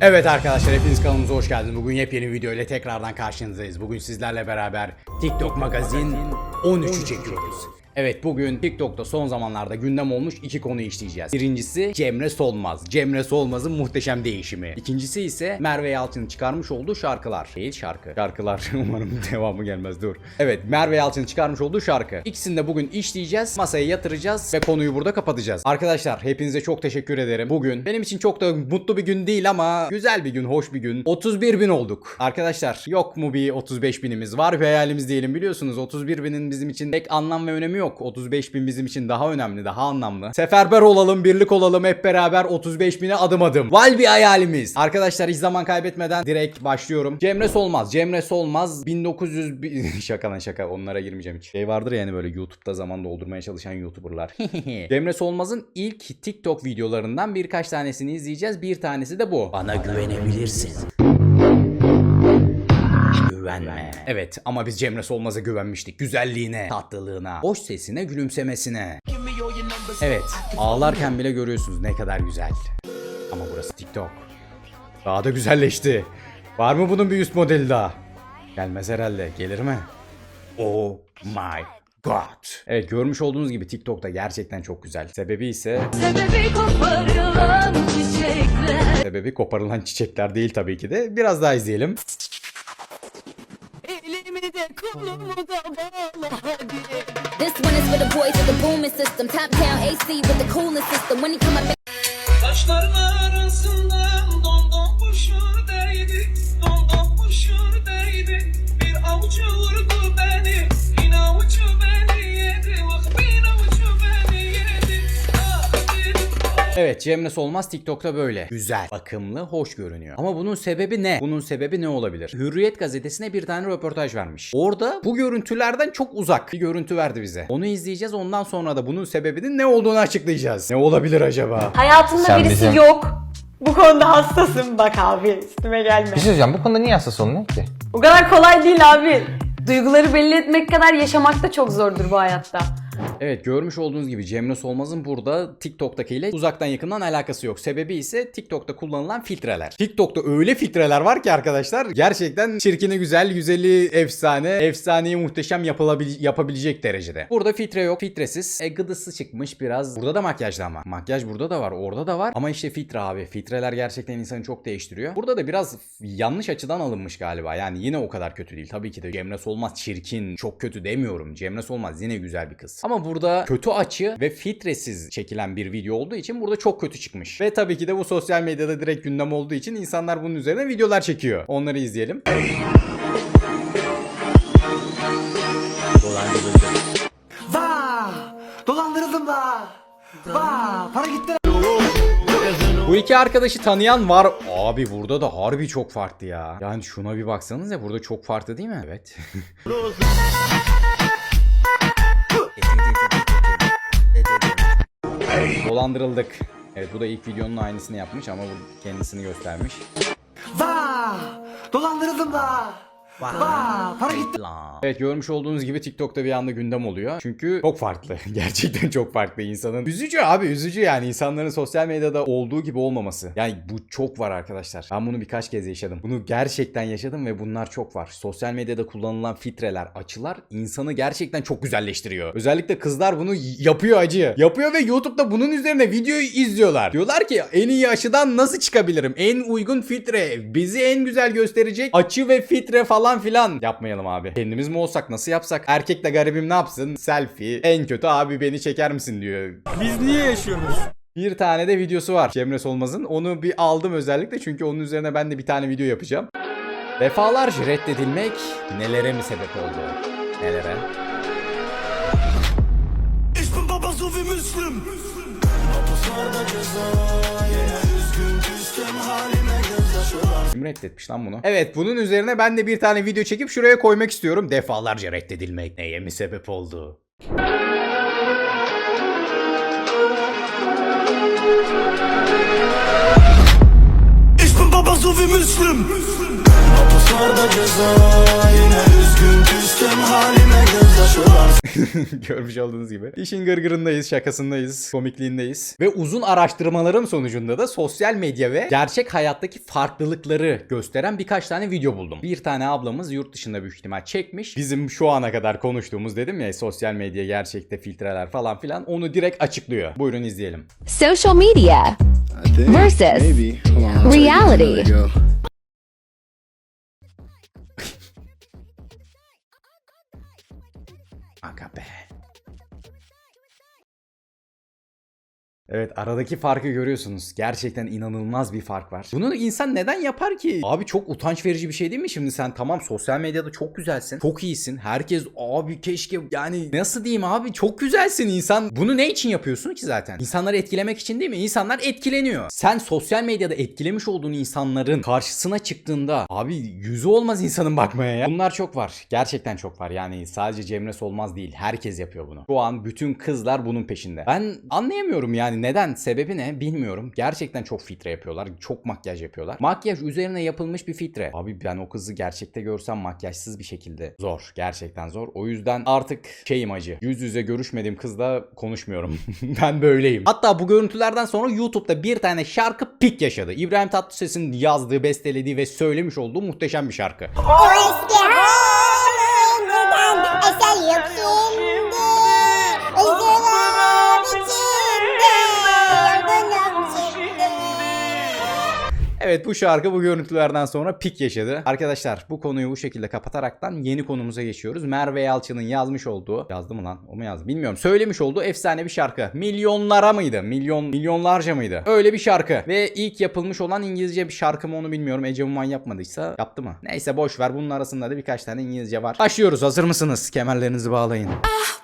Evet arkadaşlar hepiniz kanalımıza hoş geldiniz. Bugün yepyeni video ile tekrardan karşınızdayız. Bugün sizlerle beraber TikTok Magazin 13'ü çekiyoruz. Evet bugün TikTok'ta son zamanlarda gündem olmuş iki konuyu işleyeceğiz. Birincisi Cemre Solmaz. Cemre Solmaz'ın muhteşem değişimi. İkincisi ise Merve Yalçın'ın çıkarmış olduğu şarkılar. Değil şarkı. Şarkılar. Umarım devamı gelmez dur. Evet Merve Yalçın'ın çıkarmış olduğu şarkı. İkisini de bugün işleyeceğiz. Masaya yatıracağız ve konuyu burada kapatacağız. Arkadaşlar hepinize çok teşekkür ederim. Bugün benim için çok da mutlu bir gün değil ama güzel bir gün, hoş bir gün. 31 bin olduk. Arkadaşlar yok mu bir 35 binimiz? Var bir hayalimiz diyelim biliyorsunuz. 31 binin bizim için pek anlam ve önemi yok. 35 bin bizim için daha önemli, daha anlamlı. Seferber olalım, birlik olalım hep beraber 35 bine adım adım. Val bir hayalimiz. Arkadaşlar hiç zaman kaybetmeden direkt başlıyorum. Cemre Solmaz. Cemre Solmaz 1900 bi- şaka lan şaka onlara girmeyeceğim hiç. Şey vardır yani böyle YouTube'da zaman doldurmaya çalışan YouTuber'lar. Cemre Solmaz'ın ilk TikTok videolarından birkaç tanesini izleyeceğiz. Bir tanesi de bu. Bana güvenebilirsin. Güvenme. Evet ama biz Cemre Solmaz'a güvenmiştik. Güzelliğine, tatlılığına, hoş sesine, gülümsemesine. Evet ağlarken bile görüyorsunuz ne kadar güzel. Ama burası TikTok. Daha da güzelleşti. Var mı bunun bir üst modeli daha? Gelmez herhalde. Gelir mi? Oh my god. Evet görmüş olduğunuz gibi TikTok'ta gerçekten çok güzel. Sebebi ise Sebebi koparılan çiçekler sebebi koparılan çiçekler değil tabii ki de. Biraz daha izleyelim. This one is for the boys with the booming system. Top down AC with the cooling system. When he come up Evet Cemre Solmaz TikTok'ta böyle. Güzel, bakımlı, hoş görünüyor. Ama bunun sebebi ne? Bunun sebebi ne olabilir? Hürriyet gazetesine bir tane röportaj vermiş. Orada bu görüntülerden çok uzak bir görüntü verdi bize. Onu izleyeceğiz ondan sonra da bunun sebebinin ne olduğunu açıklayacağız. Ne olabilir acaba? Hayatımda Sen birisi bizim- yok. Bu konuda hassasım bak abi üstüme gelme. Bir şey söyleyeceğim. Bu konuda niye hassas olun ki? Bu kadar kolay değil abi. Duyguları belli etmek kadar yaşamak da çok zordur bu hayatta. Evet görmüş olduğunuz gibi Cemre Solmaz'ın burada TikTok'takiyle uzaktan yakından alakası yok. Sebebi ise TikTok'ta kullanılan filtreler. TikTok'ta öyle filtreler var ki arkadaşlar gerçekten çirkini güzel, güzeli efsane, efsaneyi muhteşem yapılabil- yapabilecek derecede. Burada filtre yok, filtresiz. E gıdısı çıkmış biraz. Burada da makyajlı ama. Makyaj burada da var, orada da var. Ama işte filtre abi. Filtreler gerçekten insanı çok değiştiriyor. Burada da biraz yanlış açıdan alınmış galiba. Yani yine o kadar kötü değil. Tabii ki de Cemre Solmaz çirkin, çok kötü demiyorum. Cemre Solmaz yine güzel bir kız. Ama burada kötü açı ve filtresiz çekilen bir video olduğu için burada çok kötü çıkmış. Ve tabii ki de bu sosyal medyada direkt gündem olduğu için insanlar bunun üzerine videolar çekiyor. Onları izleyelim. Dolandırıldım da. Vaa para gitti. Bu iki arkadaşı tanıyan var. Abi burada da harbi çok farklı ya. Yani şuna bir baksanız ya burada çok farklı değil mi? Evet. Dolandırıldık. Evet bu da ilk videonun aynısını yapmış ama bu kendisini göstermiş. Vaa dolandırıldım da. Vaa para gitti. Evet görmüş olduğunuz gibi TikTok'ta bir anda gündem oluyor. Çünkü çok farklı. Gerçekten çok farklı insanın. Üzücü abi üzücü yani insanların sosyal medyada olduğu gibi olmaması. Yani bu çok var arkadaşlar. Ben bunu birkaç kez yaşadım. Bunu gerçekten yaşadım ve bunlar çok var. Sosyal medyada kullanılan filtreler, açılar insanı gerçekten çok güzelleştiriyor. Özellikle kızlar bunu yapıyor acı. Yapıyor ve YouTube'da bunun üzerine videoyu izliyorlar. Diyorlar ki en iyi aşıdan nasıl çıkabilirim? En uygun filtre, bizi en güzel gösterecek açı ve filtre falan filan. Yapmayalım abi. Kendimiz mi olsak nasıl yapsak? Erkek de garibim ne yapsın? Selfie. En kötü abi beni çeker misin diyor. Biz niye yaşıyoruz? Bir tane de videosu var Cemre Solmaz'ın. Onu bir aldım özellikle çünkü onun üzerine ben de bir tane video yapacağım. Defalarca reddedilmek nelere mi sebep oldu? Nelere? Ich bin Baba so wie Müslüm. Kim reddetmiş lan bunu? Evet bunun üzerine ben de bir tane video çekip şuraya koymak istiyorum. Defalarca reddedilmek neye mi sebep oldu? Ich bin Baba so wie Müslüm. var Görmüş olduğunuz gibi. İşin gırgırındayız, şakasındayız, komikliğindeyiz. Ve uzun araştırmalarım sonucunda da sosyal medya ve gerçek hayattaki farklılıkları gösteren birkaç tane video buldum. Bir tane ablamız yurt dışında büyük ihtimal çekmiş. Bizim şu ana kadar konuştuğumuz dedim ya sosyal medya, gerçekte filtreler falan filan onu direkt açıklıyor. Buyurun izleyelim. Social media versus reality. Evet aradaki farkı görüyorsunuz. Gerçekten inanılmaz bir fark var. Bunu insan neden yapar ki? Abi çok utanç verici bir şey değil mi şimdi sen tamam sosyal medyada çok güzelsin. Çok iyisin. Herkes abi keşke yani nasıl diyeyim abi çok güzelsin insan. Bunu ne için yapıyorsun ki zaten? İnsanları etkilemek için değil mi? İnsanlar etkileniyor. Sen sosyal medyada etkilemiş olduğun insanların karşısına çıktığında abi yüzü olmaz insanın bakmaya ya. Bunlar çok var. Gerçekten çok var. Yani sadece Cemre olmaz değil. Herkes yapıyor bunu. Şu an bütün kızlar bunun peşinde. Ben anlayamıyorum yani neden? Sebebi ne? Bilmiyorum. Gerçekten çok filtre yapıyorlar. Çok makyaj yapıyorlar. Makyaj üzerine yapılmış bir filtre. Abi ben o kızı gerçekte görsem makyajsız bir şekilde zor. Gerçekten zor. O yüzden artık şeyim acı. Yüz yüze görüşmediğim kızla konuşmuyorum. ben böyleyim. Hatta bu görüntülerden sonra YouTube'da bir tane şarkı pik yaşadı. İbrahim Tatlıses'in yazdığı, bestelediği ve söylemiş olduğu muhteşem bir şarkı. O eski Evet bu şarkı bu görüntülerden sonra pik yaşadı. Arkadaşlar bu konuyu bu şekilde kapataraktan yeni konumuza geçiyoruz. Merve Yalçın'ın yazmış olduğu, yazdı mı lan? O mu yazdı? Bilmiyorum. Söylemiş olduğu efsane bir şarkı. Milyonlara mıydı? Milyon, milyonlarca mıydı? Öyle bir şarkı. Ve ilk yapılmış olan İngilizce bir şarkı mı onu bilmiyorum. Ece Uman yapmadıysa yaptı mı? Neyse boş ver. Bunun arasında da birkaç tane İngilizce var. Başlıyoruz. Hazır mısınız? Kemerlerinizi bağlayın. Ben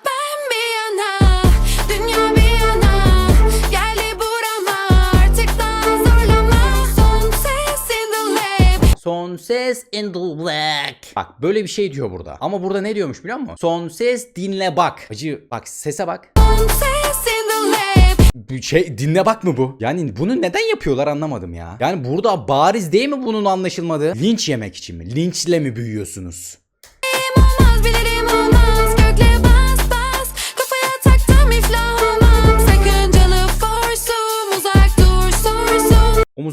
Son ses in the black. Bak böyle bir şey diyor burada. Ama burada ne diyormuş biliyor musun? Son ses dinle bak. Acı bak sese bak. Son ses in the lab Bu şey dinle bak mı bu? Yani bunu neden yapıyorlar anlamadım ya. Yani burada bariz değil mi bunun anlaşılmadığı? Linç yemek için mi? Linçle mi büyüyorsunuz?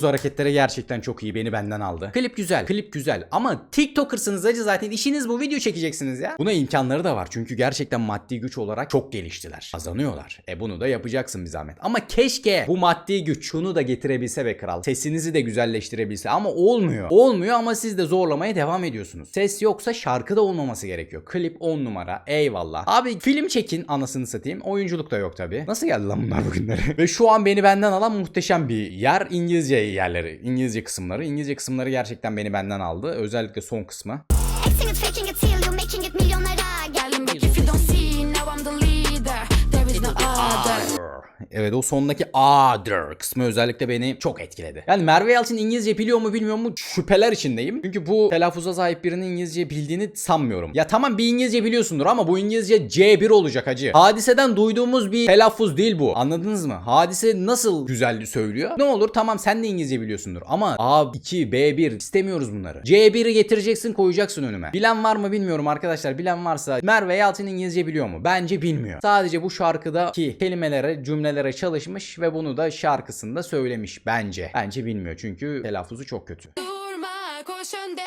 Sorsun Omuz hareketleri gerçekten çok iyi. Beni benden aldı. Klip güzel. Klip güzel. Ama TikToker'sınız acı zaten. işiniz bu video çekeceksiniz ya. Buna imkanları da var. Çünkü gerçekten maddi güç olarak çok geliştiler. Kazanıyorlar. E bunu da yapacaksın bir zahmet. Ama keşke bu maddi güç şunu da getirebilse be kral. Sesinizi de güzelleştirebilse. Ama olmuyor. Olmuyor ama siz de zorlamaya devam ediyorsunuz. Ses yoksa şarkı da olmaması gerekiyor. Klip 10 numara. Eyvallah. Abi film çekin anasını satayım. Oyunculuk da yok tabi. Nasıl geldi lan bunlar bugünlere? Ve şu an beni benden alan muhteşem bir yer İngilizce yerleri. İngilizce kısımları. İngilizce kısımları gerçekten beni benden aldı. Özellikle son kısmı. Evet o sondaki other kısmı özellikle beni çok etkiledi. Yani Merve Yalçın İngilizce biliyor mu bilmiyor mu şüpheler içindeyim. Çünkü bu telaffuza sahip birinin İngilizce bildiğini sanmıyorum. Ya tamam bir İngilizce biliyorsundur ama bu İngilizce C1 olacak hacı. Hadiseden duyduğumuz bir telaffuz değil bu. Anladınız mı? Hadise nasıl güzel söylüyor? Ne olur tamam sen de İngilizce biliyorsundur ama A2, B1 istemiyoruz bunları. C1'i getireceksin koyacaksın önüme. Bilen var mı bilmiyorum arkadaşlar. Bilen varsa Merve Yalçın İngilizce biliyor mu? Bence bilmiyor. Sadece bu şarkıdaki kelimelere, cümlelere çalışmış ve bunu da şarkısında söylemiş bence. Bence bilmiyor çünkü telaffuzu çok kötü. Durma koş önde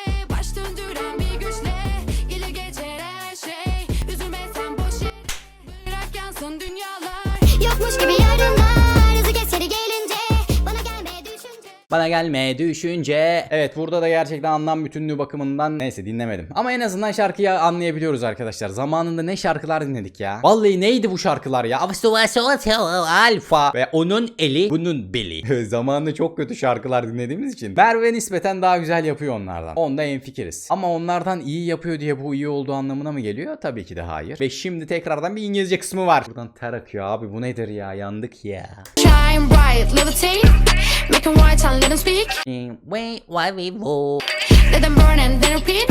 Bana gelme düşünce. Evet burada da gerçekten anlam bütünlüğü bakımından neyse dinlemedim. Ama en azından şarkıyı anlayabiliyoruz arkadaşlar. Zamanında ne şarkılar dinledik ya. Vallahi neydi bu şarkılar ya? Alfa ve onun eli bunun beli. Zamanında çok kötü şarkılar dinlediğimiz için. Merve nispeten daha güzel yapıyor onlardan. Onda en fikiriz. Ama onlardan iyi yapıyor diye bu iyi olduğu anlamına mı geliyor? Tabii ki de hayır. Ve şimdi tekrardan bir İngilizce kısmı var. Buradan ter akıyor abi bu nedir ya yandık ya. Shine bright levitate Make 'em white and let 'em speak. Wait, why we move? Let them burn and then repeat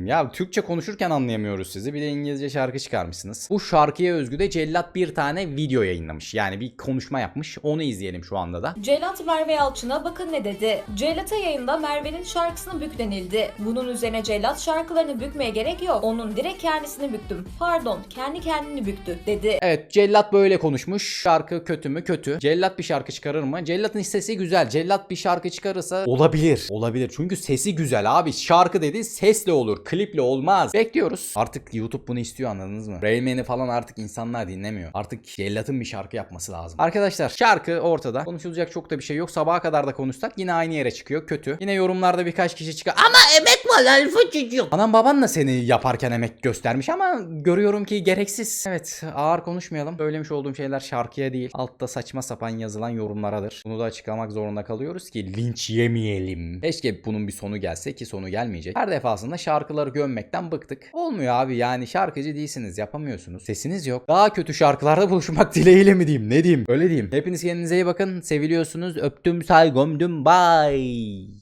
Ya Türkçe konuşurken anlayamıyoruz sizi. Bir de İngilizce şarkı çıkarmışsınız. Bu şarkıya özgü de Cellat bir tane video yayınlamış. Yani bir konuşma yapmış. Onu izleyelim şu anda da. Cellat Merve Yalçın'a bakın ne dedi. Cellat'a yayında Merve'nin şarkısını bük denildi. Bunun üzerine Cellat şarkılarını bükmeye gerek yok. Onun direkt kendisini büktüm. Pardon kendi kendini büktü dedi. Evet Cellat böyle konuşmuş. Şarkı kötü mü? Kötü. Cellat bir şarkı çıkarır mı? Cellat'ın sesi güzel. Cellat bir şarkı çıkarırsa olabilir. Olabilir. Çünkü sesi güzel abi. Şarkı dedi sesle olur. Kliple olmaz. Bekliyoruz. Artık YouTube bunu istiyor anladınız mı? Railman'i falan artık insanlar dinlemiyor. Artık Cellat'ın bir şarkı yapması lazım. Arkadaşlar şarkı ortada. Konuşulacak çok da bir şey yok. Sabaha kadar da konuşsak yine aynı yere çıkıyor. Kötü. Yine yorumlarda birkaç kişi çıkıyor. Ama emek var alfa çocuk. Anam baban da seni yaparken emek göstermiş ama görüyorum ki gereksiz. Evet ağır konuşmayalım. Söylemiş olduğum şeyler şarkıya değil. Altta saçma sapan yazılan yorumlaradır. Bunu da açıklamak zorunda kalıyoruz ki linç yemeyelim. Keşke bunun bir sonu gelse ki sonu gelmeyecek. Her defasında şarkıları gömmekten bıktık. Olmuyor abi yani şarkıcı değilsiniz yapamıyorsunuz. Sesiniz yok. Daha kötü şarkılarda buluşmak dileğiyle mi diyeyim ne diyeyim öyle diyeyim. Hepiniz kendinize iyi bakın. Seviliyorsunuz. Öptüm saygımdüm. Bye.